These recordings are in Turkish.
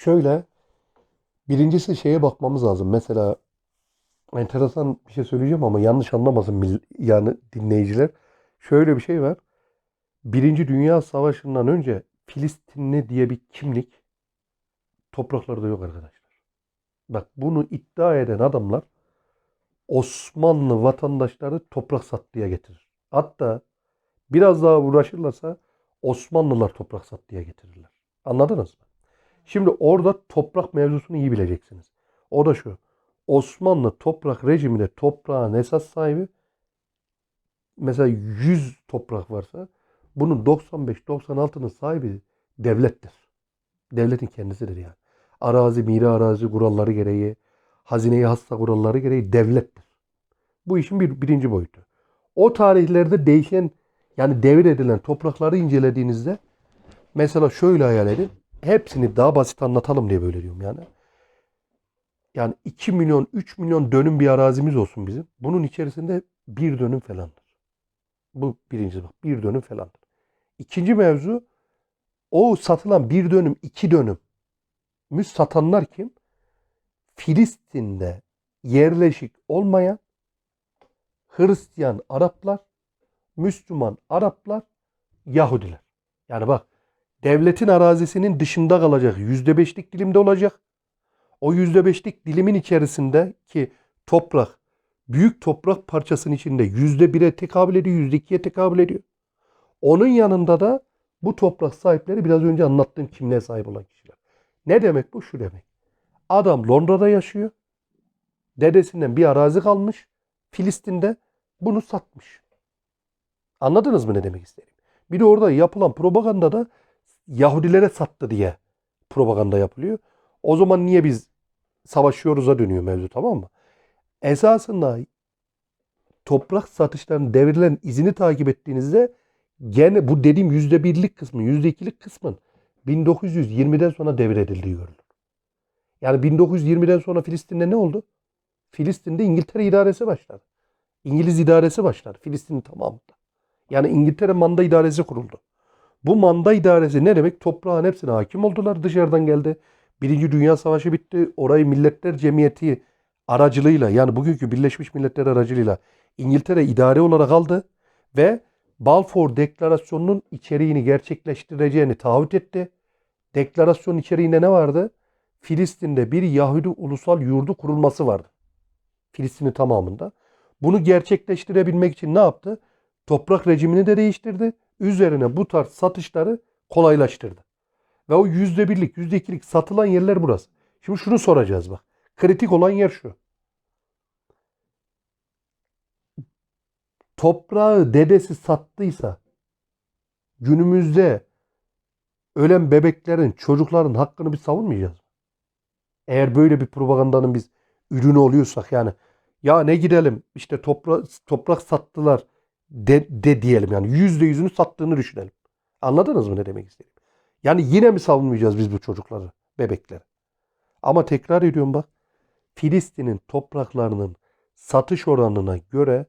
şöyle birincisi şeye bakmamız lazım. Mesela enteresan bir şey söyleyeceğim ama yanlış anlamasın yani dinleyiciler. Şöyle bir şey var. Birinci Dünya Savaşı'ndan önce Filistinli diye bir kimlik topraklarda yok arkadaşlar. Bak bunu iddia eden adamlar Osmanlı vatandaşları toprak sattıya getirir. Hatta biraz daha uğraşırlarsa Osmanlılar toprak sattıya getirirler. Anladınız mı? Şimdi orada toprak mevzusunu iyi bileceksiniz. O da şu. Osmanlı toprak rejiminde toprağın esas sahibi mesela 100 toprak varsa bunun 95-96'nın sahibi devlettir. Devletin kendisidir yani. Arazi, miri arazi kuralları gereği, hazineyi hassa kuralları gereği devlettir. Bu işin bir, birinci boyutu. O tarihlerde değişen yani devir edilen toprakları incelediğinizde mesela şöyle hayal edin. Hepsini daha basit anlatalım diye böyle diyorum yani. Yani 2 milyon, 3 milyon dönüm bir arazimiz olsun bizim. Bunun içerisinde bir dönüm falandır. Bu birinci bak. Bir dönüm falandır. İkinci mevzu o satılan bir dönüm, iki dönüm mü satanlar kim? Filistin'de yerleşik olmayan Hristiyan Araplar, Müslüman Araplar, Yahudiler. Yani bak devletin arazisinin dışında kalacak yüzde beşlik dilimde olacak. O yüzde beşlik dilimin içerisinde ki toprak, büyük toprak parçasının içinde yüzde bire tekabül ediyor, yüzde ikiye tekabül ediyor. Onun yanında da bu toprak sahipleri biraz önce anlattığım kimliğe sahip olan kişiler. Ne demek bu? Şu demek. Adam Londra'da yaşıyor. Dedesinden bir arazi kalmış. Filistin'de bunu satmış. Anladınız mı ne demek istedim? Bir de orada yapılan propaganda da Yahudilere sattı diye propaganda yapılıyor. O zaman niye biz savaşıyoruz'a dönüyor mevzu tamam mı? Esasında toprak satışlarının devrilen izini takip ettiğinizde gene bu dediğim yüzde birlik kısmı, yüzde ikilik kısmın 1920'den sonra devredildiği görülür. Yani 1920'den sonra Filistin'de ne oldu? Filistin'de İngiltere idaresi başladı. İngiliz idaresi başladı. Filistin'in tamamında. Yani İngiltere manda idaresi kuruldu. Bu manda idaresi ne demek? Toprağın hepsine hakim oldular. Dışarıdan geldi. Birinci Dünya Savaşı bitti. Orayı Milletler Cemiyeti aracılığıyla yani bugünkü Birleşmiş Milletler aracılığıyla İngiltere idare olarak aldı ve Balfour Deklarasyonu'nun içeriğini gerçekleştireceğini taahhüt etti. Deklarasyonun içeriğinde ne vardı? Filistin'de bir Yahudi ulusal yurdu kurulması vardı. Filistin'in tamamında. Bunu gerçekleştirebilmek için ne yaptı? Toprak rejimini de değiştirdi. Üzerine bu tarz satışları kolaylaştırdı. Ve o yüzde birlik, yüzde ikilik satılan yerler burası. Şimdi şunu soracağız bak. Kritik olan yer şu. Toprağı dedesi sattıysa günümüzde ölen bebeklerin, çocukların hakkını biz savunmayacağız? Eğer böyle bir propagandanın biz ürünü oluyorsak yani ya ne gidelim işte toprak, toprak sattılar de, de diyelim yani yüzde yüzünü sattığını düşünelim. Anladınız mı ne demek istediğimi? Yani yine mi savunmayacağız biz bu çocukları, bebekleri? Ama tekrar ediyorum bak. Filistin'in topraklarının satış oranına göre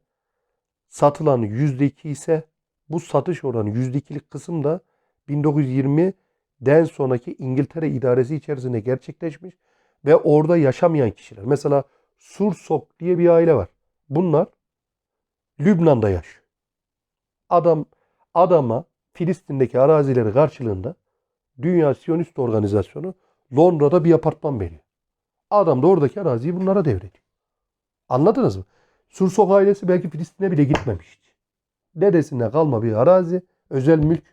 satılan yüzde iki ise bu satış oranı yüzde ikilik kısım da 1920'den sonraki İngiltere idaresi içerisinde gerçekleşmiş ve orada yaşamayan kişiler. Mesela Sursok diye bir aile var. Bunlar Lübnan'da yaşıyor. Adam adama Filistin'deki arazileri karşılığında Dünya Siyonist Organizasyonu Londra'da bir apartman veriyor. Adam da oradaki araziyi bunlara devrediyor. Anladınız mı? Sursok ailesi belki Filistin'e bile gitmemiş hiç. Dedesinden kalma bir arazi, özel mülk.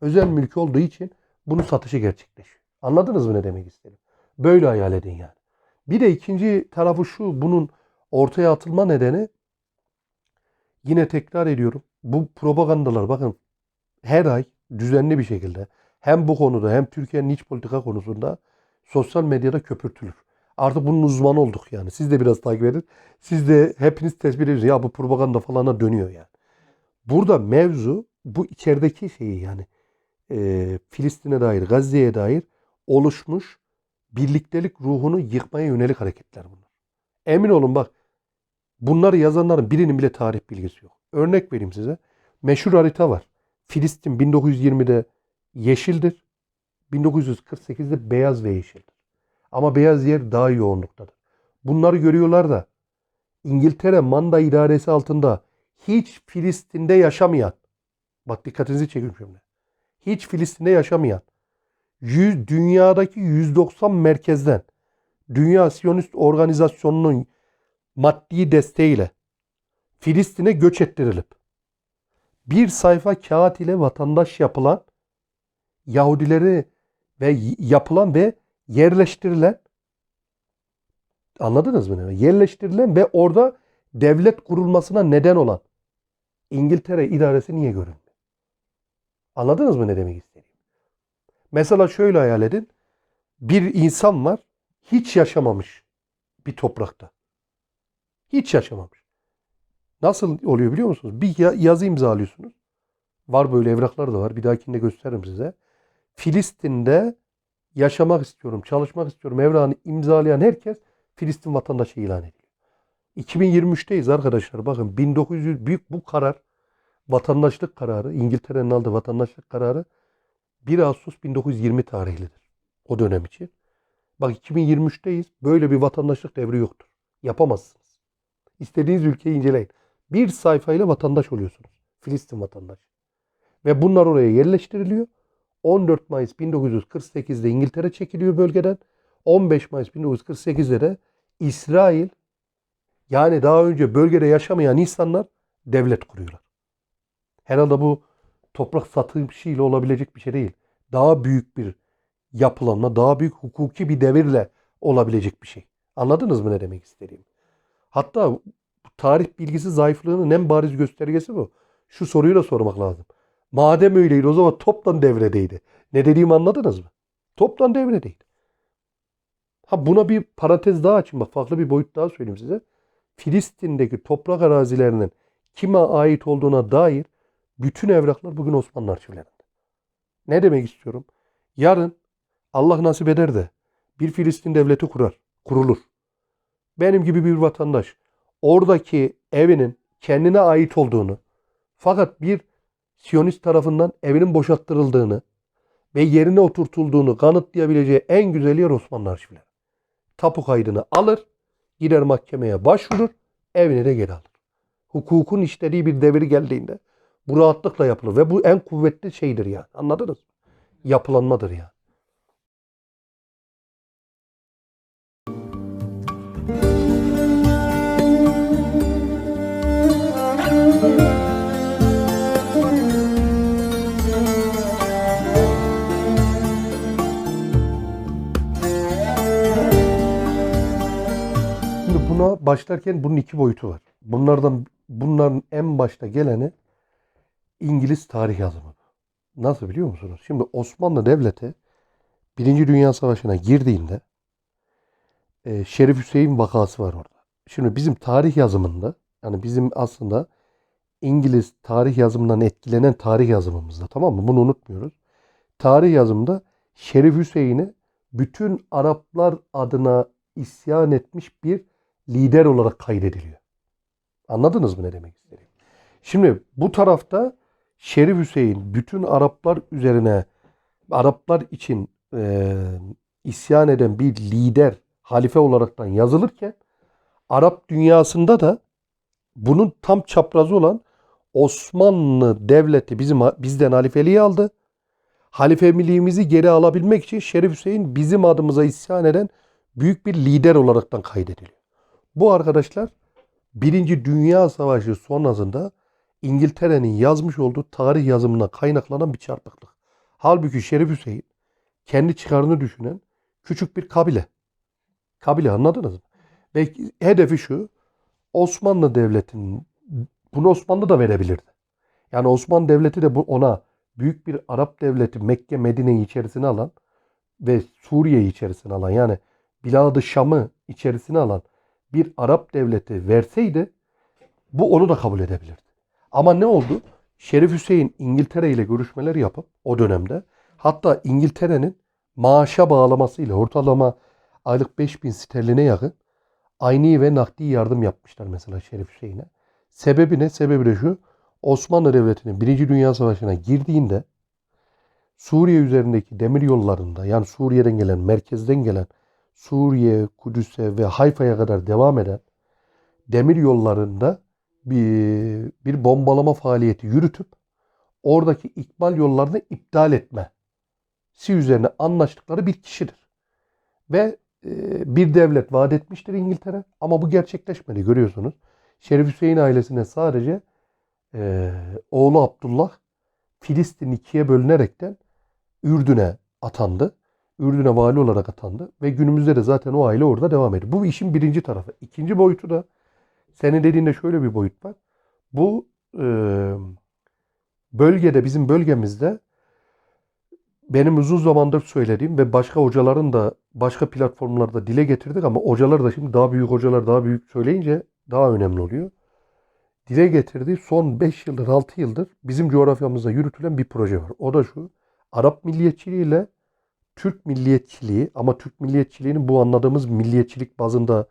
Özel mülk olduğu için bunun satışı gerçekleşiyor. Anladınız mı ne demek istedim? Böyle hayal edin yani. Bir de ikinci tarafı şu, bunun ortaya atılma nedeni yine tekrar ediyorum. Bu propagandalar bakın her ay düzenli bir şekilde hem bu konuda hem Türkiye'nin iç politika konusunda sosyal medyada köpürtülür. Artık bunun uzmanı olduk yani. Siz de biraz takip edin. Siz de hepiniz tespit ediyorsunuz. Ya bu propaganda falana dönüyor yani. Burada mevzu bu içerideki şeyi yani e, Filistin'e dair, Gazze'ye dair oluşmuş birliktelik ruhunu yıkmaya yönelik hareketler bunlar. Emin olun bak bunları yazanların birinin bile tarih bilgisi yok. Örnek vereyim size. Meşhur harita var. Filistin 1920'de yeşildir. 1948'de beyaz ve yeşildir. Ama beyaz yer daha yoğunluktadır. Bunları görüyorlar da İngiltere manda idaresi altında hiç Filistin'de yaşamayan bak dikkatinizi çekin şimdi. Hiç Filistin'de yaşamayan yüz, dünyadaki 190 merkezden Dünya Siyonist Organizasyonu'nun maddi desteğiyle Filistin'e göç ettirilip bir sayfa kağıt ile vatandaş yapılan Yahudileri ve yapılan ve yerleştirilen anladınız mı? Yerleştirilen ve orada devlet kurulmasına neden olan İngiltere idaresi niye görünmüyor? Anladınız mı ne demek istediğimi? Mesela şöyle hayal edin. Bir insan var hiç yaşamamış bir toprakta. Hiç yaşamamış. Nasıl oluyor biliyor musunuz? Bir ya- yazı imzalıyorsunuz. Var böyle evraklar da var. Bir dahakinde gösteririm size. Filistin'de yaşamak istiyorum, çalışmak istiyorum evrağını imzalayan herkes Filistin vatandaşı ilan ediliyor. 2023'teyiz arkadaşlar. Bakın 1900 büyük bu karar vatandaşlık kararı, İngiltere'nin aldığı vatandaşlık kararı 1 Ağustos 1920 tarihlidir. O dönem için. Bak 2023'teyiz. Böyle bir vatandaşlık devri yoktur. Yapamazsınız. İstediğiniz ülkeyi inceleyin. Bir sayfayla vatandaş oluyorsunuz. Filistin vatandaşı. Ve bunlar oraya yerleştiriliyor. 14 Mayıs 1948'de İngiltere çekiliyor bölgeden. 15 Mayıs 1948'de de İsrail yani daha önce bölgede yaşamayan insanlar devlet kuruyorlar. Herhalde bu toprak satışıyla olabilecek bir şey değil. Daha büyük bir yapılanma, daha büyük hukuki bir devirle olabilecek bir şey. Anladınız mı ne demek istediğimi? Hatta tarih bilgisi zayıflığının en bariz göstergesi bu. Şu soruyu da sormak lazım. Madem öyleydi o zaman toptan devredeydi. Ne dediğimi anladınız mı? Toptan devredeydi. Ha buna bir parantez daha açayım. Bak farklı bir boyut daha söyleyeyim size. Filistin'deki toprak arazilerinin kime ait olduğuna dair bütün evraklar bugün Osmanlı arşivlerinde. Ne demek istiyorum? Yarın Allah nasip eder de bir Filistin devleti kurar, kurulur. Benim gibi bir vatandaş oradaki evinin kendine ait olduğunu fakat bir Siyonist tarafından evinin boşalttırıldığını ve yerine oturtulduğunu kanıtlayabileceği en güzel yer Osmanlı arşivleri. Tapu kaydını alır, gider mahkemeye başvurur, evine de geri alır. Hukukun işlediği bir devir geldiğinde bu rahatlıkla yapılır ve bu en kuvvetli şeydir yani. Anladınız mı? Yapılanmadır yani. Başlarken bunun iki boyutu var. Bunlardan bunların en başta geleni İngiliz tarih yazımı. Nasıl biliyor musunuz? Şimdi Osmanlı Devleti Birinci Dünya Savaşı'na girdiğinde e, Şerif Hüseyin vakası var orada. Şimdi bizim tarih yazımında yani bizim aslında İngiliz tarih yazımından etkilenen tarih yazımımızda tamam mı? Bunu unutmuyoruz. Tarih yazımında Şerif Hüseyin'i bütün Araplar adına isyan etmiş bir lider olarak kaydediliyor. Anladınız mı ne demek istediğimi? Şimdi bu tarafta Şerif Hüseyin bütün Araplar üzerine Araplar için e, isyan eden bir lider halife olaraktan yazılırken Arap dünyasında da bunun tam çaprazı olan Osmanlı Devleti bizim bizden halifeliği aldı. Halifemiliğimizi geri alabilmek için Şerif Hüseyin bizim adımıza isyan eden büyük bir lider olaraktan kaydediliyor. Bu arkadaşlar Birinci Dünya Savaşı sonrasında İngiltere'nin yazmış olduğu tarih yazımına kaynaklanan bir çarpıklık. Halbuki Şerif Hüseyin kendi çıkarını düşünen küçük bir kabile. Kabile anladınız mı? Ve hedefi şu Osmanlı Devleti'nin bunu Osmanlı da verebilirdi. Yani Osmanlı Devleti de bu ona büyük bir Arap devleti Mekke Medine'yi içerisine alan ve Suriye'yi içerisine alan yani Bilad-ı Şam'ı içerisine alan bir Arap devleti verseydi bu onu da kabul edebilirdi. Ama ne oldu? Şerif Hüseyin İngiltere ile görüşmeler yapıp o dönemde hatta İngiltere'nin maaşa bağlamasıyla ortalama aylık 5000 sterline yakın ayni ve nakdi yardım yapmışlar mesela Şerif Hüseyin'e. Sebebi ne? Sebebi de şu. Osmanlı Devleti'nin Birinci Dünya Savaşı'na girdiğinde Suriye üzerindeki demir yollarında yani Suriye'den gelen, merkezden gelen Suriye, Kudüs'e ve Hayfa'ya kadar devam eden demir yollarında bir, bir bombalama faaliyeti yürütüp oradaki ikbal yollarını iptal etme si üzerine anlaştıkları bir kişidir. Ve e, bir devlet vaat etmiştir İngiltere ama bu gerçekleşmedi görüyorsunuz. Şerif Hüseyin ailesine sadece e, oğlu Abdullah Filistin ikiye bölünerekten Ürdün'e atandı. Ürdün'e vali olarak atandı ve günümüzde de zaten o aile orada devam ediyor. Bu işin birinci tarafı. İkinci boyutu da senin dediğinde şöyle bir boyut var. Bu e, bölgede bizim bölgemizde benim uzun zamandır söylediğim ve başka hocaların da başka platformlarda dile getirdik ama hocalar da şimdi daha büyük hocalar daha büyük söyleyince daha önemli oluyor. Dile getirdiği son 5 yıldır 6 yıldır bizim coğrafyamızda yürütülen bir proje var. O da şu. Arap milliyetçiliği ile Türk milliyetçiliği ama Türk milliyetçiliğini bu anladığımız milliyetçilik bazında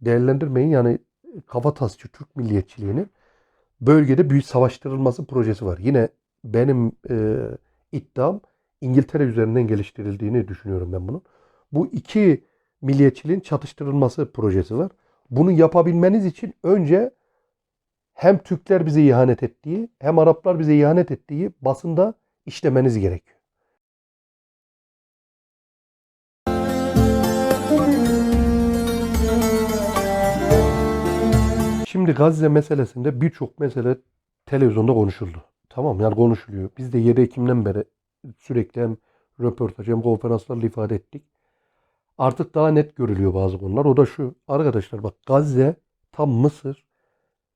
değerlendirmeyin. Yani kafatasçı Türk milliyetçiliğinin bölgede büyük savaştırılması projesi var. Yine benim e, iddiam İngiltere üzerinden geliştirildiğini düşünüyorum ben bunun. Bu iki milliyetçiliğin çatıştırılması projesi var. Bunu yapabilmeniz için önce hem Türkler bize ihanet ettiği hem Araplar bize ihanet ettiği basında işlemeniz gerekiyor. Şimdi Gazze meselesinde birçok mesele televizyonda konuşuldu. Tamam yani konuşuluyor. Biz de 7 Ekim'den beri sürekli hem röportaj hem konferanslarla ifade ettik. Artık daha net görülüyor bazı konular. O da şu. Arkadaşlar bak Gazze tam Mısır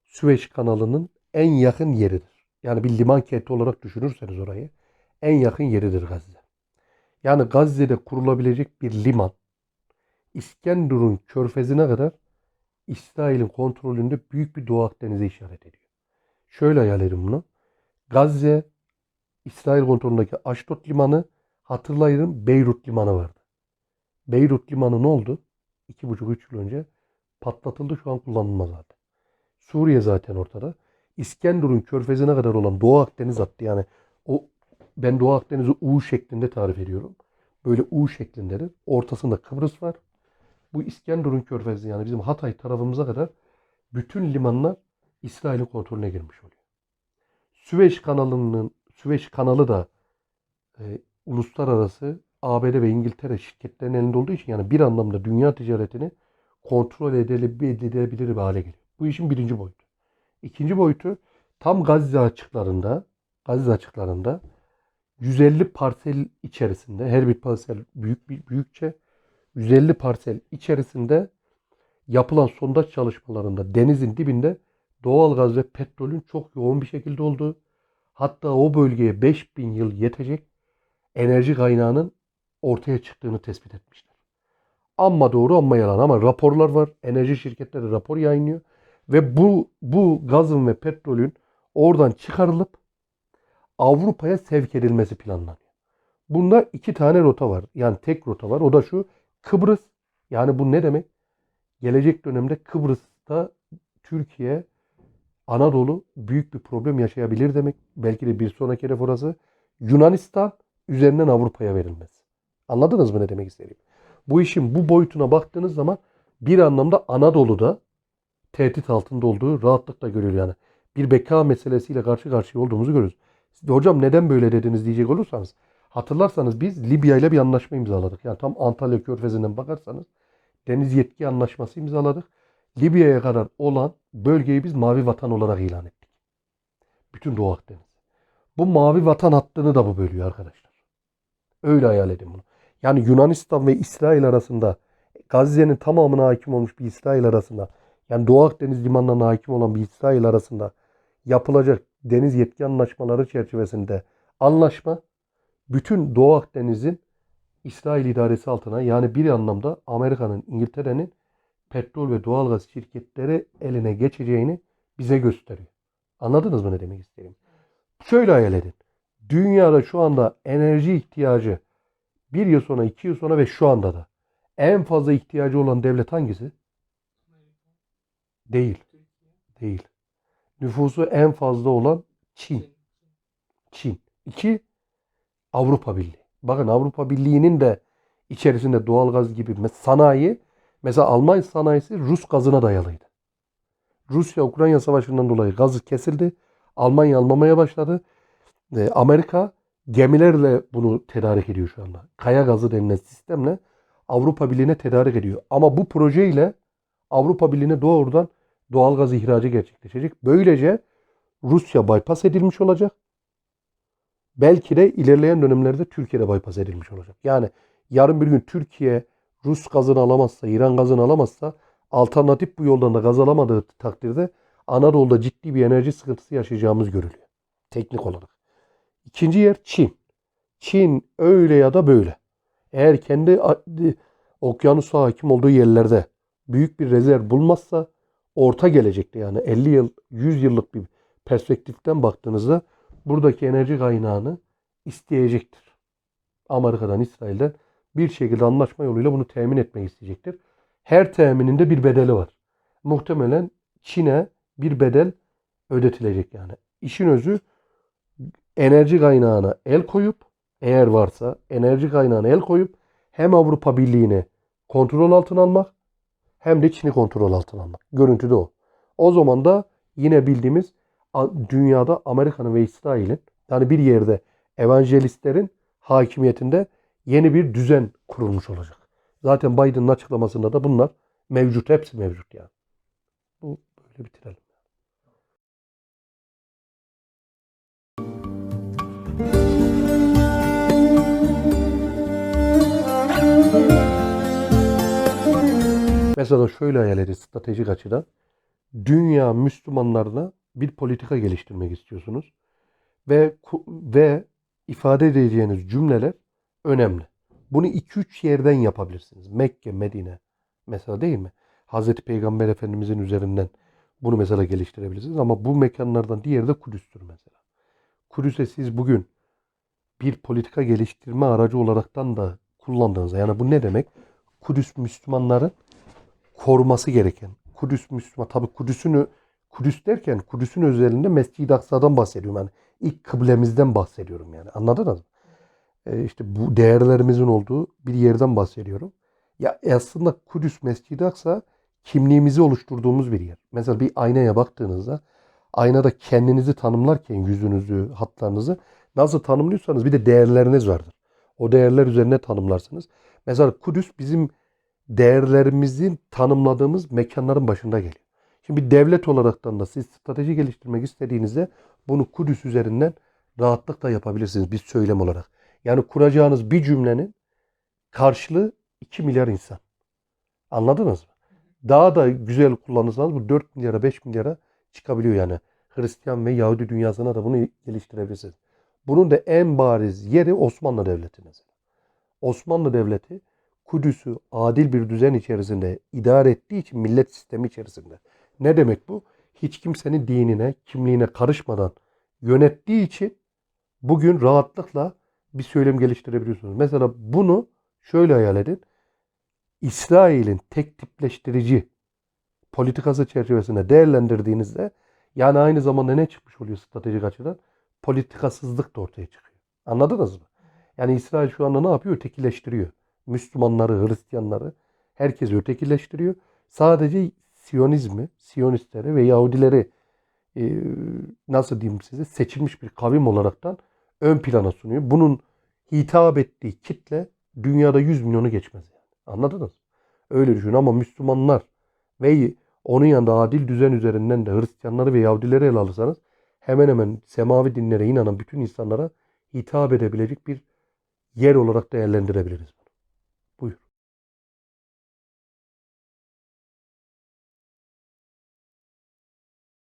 Süveyş kanalının en yakın yeridir. Yani bir liman kenti olarak düşünürseniz orayı en yakın yeridir Gazze. Yani Gazze'de kurulabilecek bir liman İskenderun körfezine kadar İsrail'in kontrolünde büyük bir Doğu Akdeniz'e işaret ediyor. Şöyle hayal edin bunu. Gazze, İsrail kontrolündeki Aşdod limanı, hatırlayın Beyrut limanı vardı. Beyrut limanı ne oldu? 2,5-3 yıl önce patlatıldı şu an kullanılmaz zaten. Suriye zaten ortada. İskenderun körfezine kadar olan Doğu Akdeniz hattı yani o ben Doğu Akdeniz'i U şeklinde tarif ediyorum. Böyle U şeklindedir. Ortasında Kıbrıs var. Bu İskenderun körfezi yani bizim Hatay tarafımıza kadar bütün limanlar İsrail'in kontrolüne girmiş oluyor. Süveyş kanalının Süveyş kanalı da e, uluslararası ABD ve İngiltere şirketlerinin elinde olduğu için yani bir anlamda dünya ticaretini kontrol edilebilir bir hale geliyor. Bu işin birinci boyutu. İkinci boyutu tam Gazze açıklarında Gazze açıklarında 150 parsel içerisinde her bir parsel büyük bir büyükçe 150 parsel içerisinde yapılan sondaj çalışmalarında denizin dibinde doğal gaz ve petrolün çok yoğun bir şekilde olduğu hatta o bölgeye 5000 yıl yetecek enerji kaynağının ortaya çıktığını tespit etmişler. Amma doğru amma yalan ama raporlar var. Enerji şirketleri rapor yayınlıyor. Ve bu, bu gazın ve petrolün oradan çıkarılıp Avrupa'ya sevk edilmesi planlanıyor. Bunda iki tane rota var. Yani tek rota var. O da şu Kıbrıs. Yani bu ne demek? Gelecek dönemde Kıbrıs'ta Türkiye, Anadolu büyük bir problem yaşayabilir demek. Belki de bir sonraki hedef orası Yunanistan üzerinden Avrupa'ya verilmesi. Anladınız mı ne demek istediğimi? Bu işin bu boyutuna baktığınız zaman bir anlamda Anadolu'da tehdit altında olduğu rahatlıkla görüyor yani. Bir beka meselesiyle karşı karşıya olduğumuzu görüyoruz. Hocam neden böyle dediniz diyecek olursanız hatırlarsanız biz Libya ile bir anlaşma imzaladık. Yani tam Antalya Körfezi'nden bakarsanız deniz yetki anlaşması imzaladık. Libya'ya kadar olan bölgeyi biz mavi vatan olarak ilan ettik. Bütün Doğu Akdeniz. Bu mavi vatan hattını da bu bölüyor arkadaşlar. Öyle hayal edin bunu. Yani Yunanistan ve İsrail arasında Gazze'nin tamamına hakim olmuş bir İsrail arasında yani Doğu Akdeniz limanlarına hakim olan bir İsrail arasında yapılacak deniz yetki anlaşmaları çerçevesinde anlaşma bütün Doğu Akdeniz'in İsrail idaresi altına yani bir anlamda Amerika'nın, İngiltere'nin petrol ve doğalgaz şirketleri eline geçeceğini bize gösteriyor. Anladınız mı ne demek istediğimi? Şöyle hayal edin. Dünyada şu anda enerji ihtiyacı bir yıl sonra, iki yıl sonra ve şu anda da en fazla ihtiyacı olan devlet hangisi? Değil. Değil. Nüfusu en fazla olan Çin. Çin. İki, Avrupa Birliği. Bakın Avrupa Birliği'nin de içerisinde doğalgaz gibi sanayi mesela Alman sanayisi Rus gazına dayalıydı. Rusya-Ukrayna savaşından dolayı gazı kesildi. Almanya almamaya başladı. Amerika gemilerle bunu tedarik ediyor şu anda. Kaya gazı denilen sistemle Avrupa Birliği'ne tedarik ediyor. Ama bu projeyle Avrupa Birliği'ne doğrudan doğal gaz ihracı gerçekleşecek. Böylece Rusya bypass edilmiş olacak. Belki de ilerleyen dönemlerde Türkiye'de bypass edilmiş olacak. Yani yarın bir gün Türkiye Rus gazını alamazsa, İran gazını alamazsa alternatif bu yoldan da gaz alamadığı takdirde Anadolu'da ciddi bir enerji sıkıntısı yaşayacağımız görülüyor. Teknik olarak. İkinci yer Çin. Çin öyle ya da böyle. Eğer kendi okyanusa hakim olduğu yerlerde büyük bir rezerv bulmazsa orta gelecekte yani 50 yıl 100 yıllık bir perspektiften baktığınızda buradaki enerji kaynağını isteyecektir. Amerika'dan, İsrail'den bir şekilde anlaşma yoluyla bunu temin etmek isteyecektir. Her temininde bir bedeli var. Muhtemelen Çin'e bir bedel ödetilecek yani. İşin özü enerji kaynağına el koyup eğer varsa enerji kaynağına el koyup hem Avrupa Birliği'ni kontrol altına almak hem de Çin'i kontrol altına almak. Görüntüde o. O zaman da yine bildiğimiz dünyada Amerika'nın ve İsrail'in yani bir yerde evangelistlerin hakimiyetinde yeni bir düzen kurulmuş olacak. Zaten Biden'ın açıklamasında da bunlar mevcut. Hepsi mevcut yani. Bu böyle bitirelim. Mesela şöyle hayal edin stratejik açıdan. Dünya Müslümanlarına bir politika geliştirmek istiyorsunuz. Ve ve ifade edeceğiniz cümleler önemli. Bunu 2-3 yerden yapabilirsiniz. Mekke, Medine mesela değil mi? Hazreti Peygamber Efendimizin üzerinden bunu mesela geliştirebilirsiniz. Ama bu mekanlardan diğeri de Kudüs'tür mesela. Kudüs'e siz bugün bir politika geliştirme aracı olaraktan da kullandığınızda yani bu ne demek? Kudüs Müslümanların koruması gereken. Kudüs Müslüman tabi Kudüs'ünü Kudüs derken Kudüs'ün özelinde Mescid-i Aksa'dan bahsediyorum. Yani ilk kıblemizden bahsediyorum yani. Anladınız mı? Ee, işte bu değerlerimizin olduğu bir yerden bahsediyorum. Ya aslında Kudüs Mescid-i Aksa kimliğimizi oluşturduğumuz bir yer. Mesela bir aynaya baktığınızda aynada kendinizi tanımlarken yüzünüzü, hatlarınızı nasıl tanımlıyorsanız bir de değerleriniz vardır. O değerler üzerine tanımlarsınız. Mesela Kudüs bizim değerlerimizin tanımladığımız mekanların başında geliyor. Şimdi bir devlet olaraktan da siz strateji geliştirmek istediğinizde bunu Kudüs üzerinden rahatlıkla yapabilirsiniz bir söylem olarak. Yani kuracağınız bir cümlenin karşılığı 2 milyar insan. Anladınız mı? Daha da güzel kullanırsanız bu 4 milyara 5 milyara çıkabiliyor yani. Hristiyan ve Yahudi dünyasına da bunu geliştirebilirsiniz. Bunun da en bariz yeri Osmanlı Devleti mesela. Osmanlı Devleti Kudüs'ü adil bir düzen içerisinde idare ettiği için millet sistemi içerisinde. Ne demek bu? Hiç kimsenin dinine, kimliğine karışmadan yönettiği için bugün rahatlıkla bir söylem geliştirebiliyorsunuz. Mesela bunu şöyle hayal edin. İsrail'in tek tipleştirici politikası çerçevesinde değerlendirdiğinizde yani aynı zamanda ne çıkmış oluyor stratejik açıdan? Politikasızlık da ortaya çıkıyor. Anladınız mı? Yani İsrail şu anda ne yapıyor? Ötekileştiriyor. Müslümanları, Hristiyanları herkesi ötekileştiriyor. Sadece Siyonizmi, Siyonistleri ve Yahudileri e, nasıl diyeyim size seçilmiş bir kavim olaraktan ön plana sunuyor. Bunun hitap ettiği kitle dünyada 100 milyonu geçmez yani. Anladınız? Öyle düşün ama Müslümanlar ve onun yanında adil düzen üzerinden de Hristiyanları ve Yahudileri ele alırsanız hemen hemen semavi dinlere inanan bütün insanlara hitap edebilecek bir yer olarak değerlendirebiliriz.